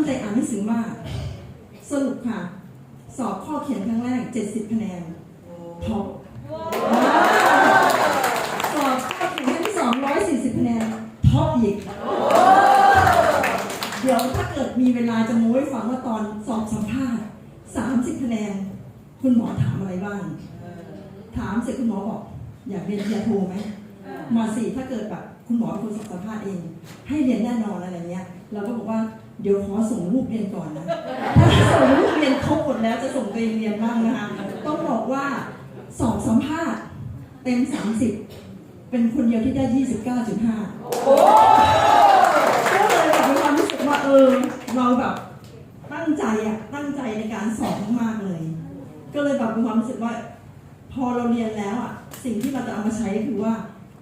งใจอ่านหนังสือมาก สรุปค่ะ สอบข้อเขียนครั้งแรก 70 คะแนนท็อปสอบข้อเขียนครั้งที่สอง140 คะแนนท็อปอีก เดี๋ยวถ้าเกิดมีเวลาจะโม้ให้ฟังว่าตอนสอบสัมภาษณ์ 30 คะแนน คุณหมอถามอะไรบ้าง ถามเสร็จคุณหมอบอก อยากเรียนปริญญาโทไหมมสี่ถ้าเกิดแบบคุณหมอเป็นคนสอบสัมภาษณ์เอง ให้เรียนแน่นอนอะไรเงี้ย เราก็บอกว่า เดี๋ยวขอส่งลูกเรียนก่อนนะ ถ้าส่งลูกเรียนครบหมดแล้วจะส่งตัวเองเรียนบ้างนะคะ ต้องบอกว่าสอบสัมภาษณ์เต็ม 30 เป็นคนเดียวที่ได้ 29.5ก็เลยแบบมีความรู้สึกว่าเออ เราแบบตั้งใจอะตั้งใจในการสอบมากๆเลย ก็เลยแบบมีความรู้สึกว่า พอเราเรียนแล้วอะสิ่งที่เราจะเอามาใช้คือว่า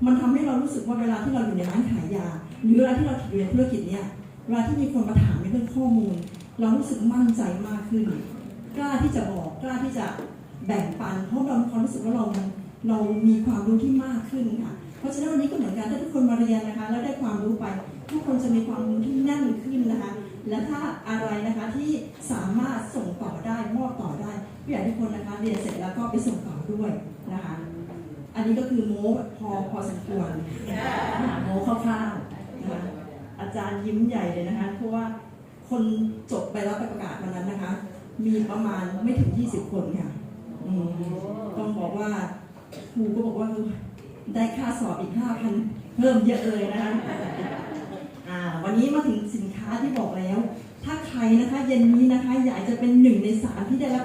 มันทำให้เรารู้สึกว่าเวลาที่เราอยู่ในร้านขายยา หรือเวลาที่เราอยู่ในธุรกิจเนี่ย เวลาที่มีคนมาถามในเรื่องข้อมูล เรารู้สึกมั่นใจมากขึ้น กล้าที่จะบอกกล้าที่จะแบ่งปัน เพราะเราความรู้สึกว่าเราเรามีความรู้ที่มากขึ้นค่ะ เพราะฉะนั้นวันนี้ก็เหมือนกันถ้าทุกคนมาเรียนนะคะ แล้วได้ความรู้ไป ทุกคนจะมีความรู้ที่แน่นขึ้นนะคะ และถ้าอะไรนะคะที่สามารถส่งต่อได้มอบต่อได้ผู้ใหญ่ทุกคนนะคะ เรียนเสร็จแล้วก็ไปส่งต่อด้วยนะคะ อันนี้ก็คือโม้พอพอสมควรโม้คร่าวๆ จารย์ยิ้มใหญ่เลยนะคะ เพราะว่าคนจบไปแล้วไปประกาศวันนั้นนะคะ มีประมาณไม่ถึง 20 คนค่ะอืมต้องบอกว่าครูก็บอกว่าได้ค่าสอบอีก 5,000 เพิ่มเยอะเลยนะคะอ่าวันนี้มาถึงสินค้าที่บอกแล้ว ถ้าใครนะคะ เย็นนี้นะคะ อยากจะเป็นหนึ่งในสามที่ได้รับ